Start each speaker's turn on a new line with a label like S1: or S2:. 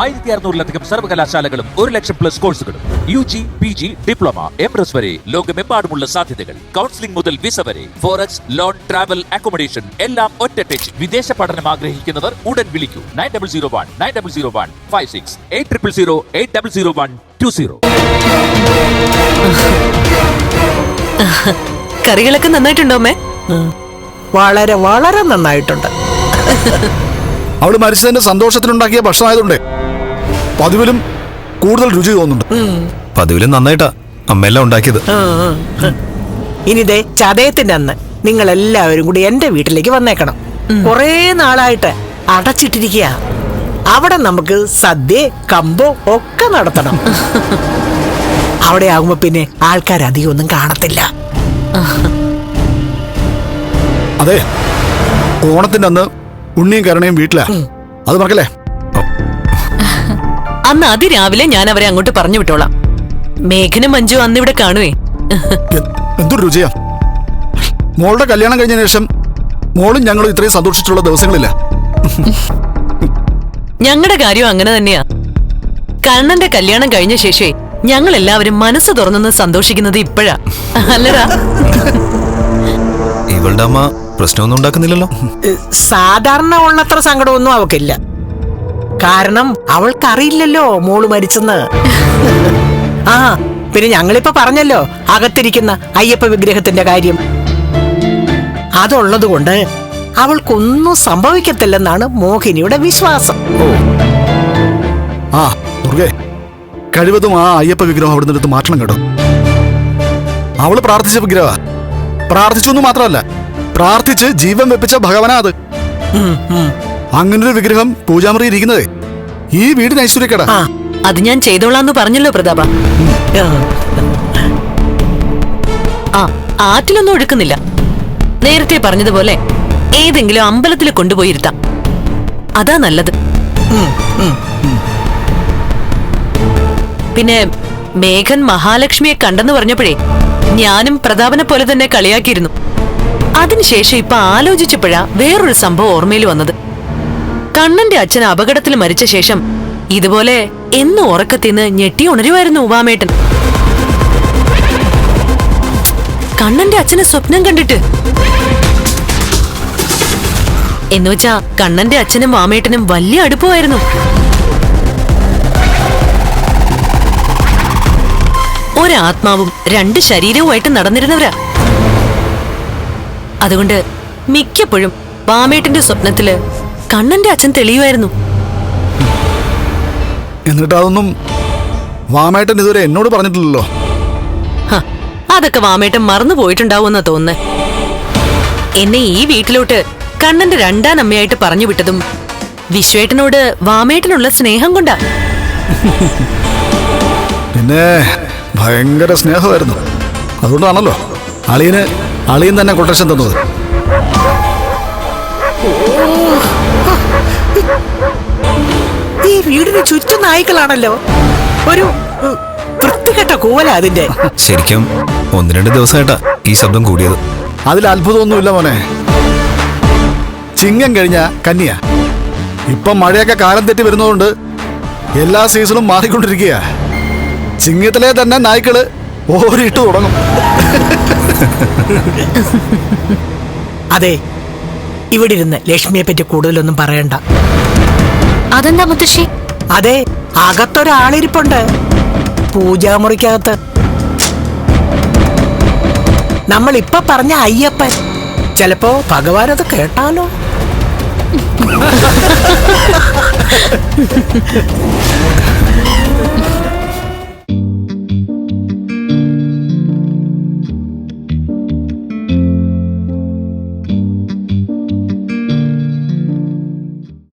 S1: ആയിരത്തി അറുന്നൂറിലധികം സർവകലാശാലകളും ഒരു ലക്ഷം പ്ലസ് കോഴ്സുകളും U G P G diploma M S വരെ ലോകമെമ്പാടുമുള്ള സാധ്യതകൾ. കൗൺസിലിംഗ് മുതൽ വിസ വരെ ഫോറക്സ് ലോൺ ട്രാവൽ അക്കോമഡേഷൻ എല്ലാം ഒറ്റ ടച്ച് വിദേശ പഠനം ആഗ്രഹിക്കുന്നവർ ഉടൻ വിളിക്കൂ. Nine double zero one nine double zero one five six eight triple zero eight double zero one two zero
S2: കറികളൊക്കെ നന്നായിട്ടുണ്ടോ അമ്മേ?
S3: വളരെ വളരെ നന്നായിട്ടുണ്ട്.
S4: അവൾ മരിച്ചതിന്റെ സന്തോഷത്തിനുണ്ടാക്കിയ ഭക്ഷണമായതുകൊണ്ടേ പതിവിലും കൂടുതൽ രുചി തോന്നുന്നുണ്ട്.
S5: പതിവിലും നന്നായിട്ടാ അമ്മയെല്ലാം ഉണ്ടാക്കിയത്.
S3: ഇനി ദേ ചതയത്തിന്റെ അന്ന് നിങ്ങൾ എല്ലാവരും കൂടി എന്റെ വീട്ടിലേക്ക് വന്നേക്കണം. കുറേ നാളായിട്ട് അടച്ചിട്ടിരിക്കുക അവിടെ നമുക്ക് സദ്യ കമ്പോ ഒക്കെ നടത്തണം. അവിടെ ആകുമ്പോ പിന്നെ ആൾക്കാർ അധികം ഒന്നും കാണത്തില്ല.
S4: അതെ ഓണത്തിന്റെ അന്ന് ഉണ്ണിയും കരണയും വീട്ടിലാ. അത് മറക്കല്ലേ?
S2: അന്ന് അതിരാവിലെ ഞാൻ അവരെ അങ്ങോട്ട് പറഞ്ഞു വിട്ടോളാം. മേഘനും മഞ്ജു അന്ന് ഇവിടെ കാണുവേ.
S4: എന്തൊരു രുചിയാ. മോളുടെ കല്യാണം കഴിഞ്ഞ ശേഷം മോളും ഞങ്ങളും ഇത്രയും സന്തോഷിച്ചിട്ടുള്ള ദിവസങ്ങളില്ല.
S2: ഞങ്ങളുടെ കാര്യം അങ്ങനെ തന്നെയാ. കണ്ണന്റെ കല്യാണം കഴിഞ്ഞ ശേഷേ ഞങ്ങൾ എല്ലാവരും മനസ്സ് തുറന്നു സന്തോഷിക്കുന്നത് ഇപ്പോഴാ. അല്ലടാ.
S5: ഇവളുടെ അമ്മ പ്രശ്നമൊന്നും ഉണ്ടാക്കുന്നില്ലല്ലോ.
S3: സാധാരണ ഉള്ളത്ര സങ്കടമൊന്നും അവക്കില്ല. കാരണം അവൾക്കറിയില്ലല്ലോ മോൾ മരിച്ചെന്ന്. ആ പിന്നെ ഞങ്ങളിപ്പോ പറഞ്ഞല്ലോ അകത്തിരിക്കുന്ന അയ്യപ്പ വിഗ്രഹത്തിന്റെ കാര്യം. അതുള്ളത് കൊണ്ട് അവൾക്കൊന്നും സംഭവിക്കത്തില്ലെന്നാണ് മോഹിനിയുടെ വിശ്വാസം.
S4: ആ ദുർഗേ കഴിവതും ആ അയ്യപ്പ വിഗ്രഹം അവിടെ നിന്നെടുത്ത് മാറ്റണം കേട്ടോ. അവൾ പ്രാർത്ഥിച്ച വിഗ്രഹ. പ്രാർത്ഥിച്ചു എന്ന് മാത്രമല്ല പ്രാർത്ഥിച്ച് ജീവൻ വെപ്പിച്ച ഭഗവനാ അത്. അങ്ങനൊരു വിഗ്രഹം പൂജാമുറി ഇരിക്കുന്നത്. ഈ വീടിന് ഐശ്വര്യക്കട.
S3: ആ
S2: അത് ഞാൻ ചെയ്തോളാന്ന് പറഞ്ഞല്ലോ പ്രതാപ.
S3: ആ,
S2: ആറ്റിലൊന്നും ഒഴുക്കുന്നില്ല. നേരത്തെ പറഞ്ഞതുപോലെ ഏതെങ്കിലും അമ്പലത്തിൽ കൊണ്ടുപോയി ഇരുത്താം. അതാ നല്ലത്. പിന്നെ മേഘൻ മഹാലക്ഷ്മിയെ കണ്ടെന്ന് പറഞ്ഞപ്പോഴേ ഞാനും പ്രതാപനെ പോലെ തന്നെ കളിയാക്കിയിരുന്നു. അതിനുശേഷം ഇപ്പൊ ആലോചിച്ചപ്പോഴാ വേറൊരു സംഭവം ഓർമ്മയിൽ വന്നത്. കണ്ണന്റെ അച്ഛൻ അപകടത്തിൽ മരിച്ച ശേഷം ഇതുപോലെ എന്നും ഉറക്കത്തിന്ന് ഞെട്ടി ഉണരുമായിരുന്നു ഉവാമേട്ടൻ കണ്ണന്റെ അച്ഛന് സ്വപ്നം കണ്ടിട്ട്. എന്നുവെച്ചാ കണ്ണന്റെ അച്ഛനും വാമേട്ടനും വലിയ അടുപ്പമായിരുന്നു. ഒരാത്മാവും രണ്ട് ശരീരവുമായിട്ട് നടന്നിരുന്നവരാ. അതുകൊണ്ട് മിക്കപ്പോഴും വാമേട്ടന്റെ സ്വപ്നത്തിൽ കണ്ണന്റെ അച്ഛൻ തെളിയുമായിരുന്നു.
S4: എന്നിട്ട് അതൊന്നും വാമേട്ടൻ ഇതുവരെ എന്നോട് പറഞ്ഞിട്ടില്ലല്ലോ.
S2: അതൊക്കെ വാമേട്ടൻ മറന്നു പോയിട്ടുണ്ടാവുമെന്നാ തോന്നുന്നേ. എന്നെ ഈ വീട്ടിലോട്ട് കണ്ണന്റെ രണ്ടാം അമ്മയായിട്ട് പറഞ്ഞു വിട്ടതും വിശ്വേട്ടനോട് വാമേട്ടനുള്ള സ്നേഹം കൊണ്ടാ.
S4: പിന്നെ ഭയങ്കര സ്നേഹമായിരുന്നു. അതുകൊണ്ടാണല്ലോ അളിയന് അളിയൻ തന്നെ കൊട്ടേഷൻ തന്നത്.
S3: ഈ വീടിന് ചുറ്റും നായ്ക്കളാണല്ലോ. ഒരു വൃത്തികെട്ട കൂവല അതിന്റെ.
S5: ശരിക്കും ഒന്ന് രണ്ട് ദിവസമായിട്ടാ ഈ ശബ്ദം കൂടിയത്.
S4: അതിൽ അത്ഭുതമൊന്നുമില്ല മോനെ. ചിങ്ങം കഴിഞ്ഞ കന്നിയ ഇപ്പം മഴയൊക്കെ കാലം തെറ്റി വരുന്നതുകൊണ്ട് എല്ലാ സീസണും മാറിക്കൊണ്ടിരിക്കുക ചിങ്ങത്തിലെ തന്നെ നായ്ക്കൾ ഓരിട്ട് തുടങ്ങും.
S3: അതെ ഇവിടെ ഇരുന്ന് ലക്ഷ്മിയെ പറ്റി കൂടുതലൊന്നും പറയണ്ട.
S2: അതെന്താ മുത്തശ്ശി?
S3: അതെ അകത്തൊരാളിരിപ്പുണ്ട്. പൂജാമുറിക്കകത്ത്. നമ്മൾ ഇപ്പൊ പറഞ്ഞ അയ്യപ്പൻ. ചിലപ്പോ ഭഗവാൻ അത് കേട്ടാലോ?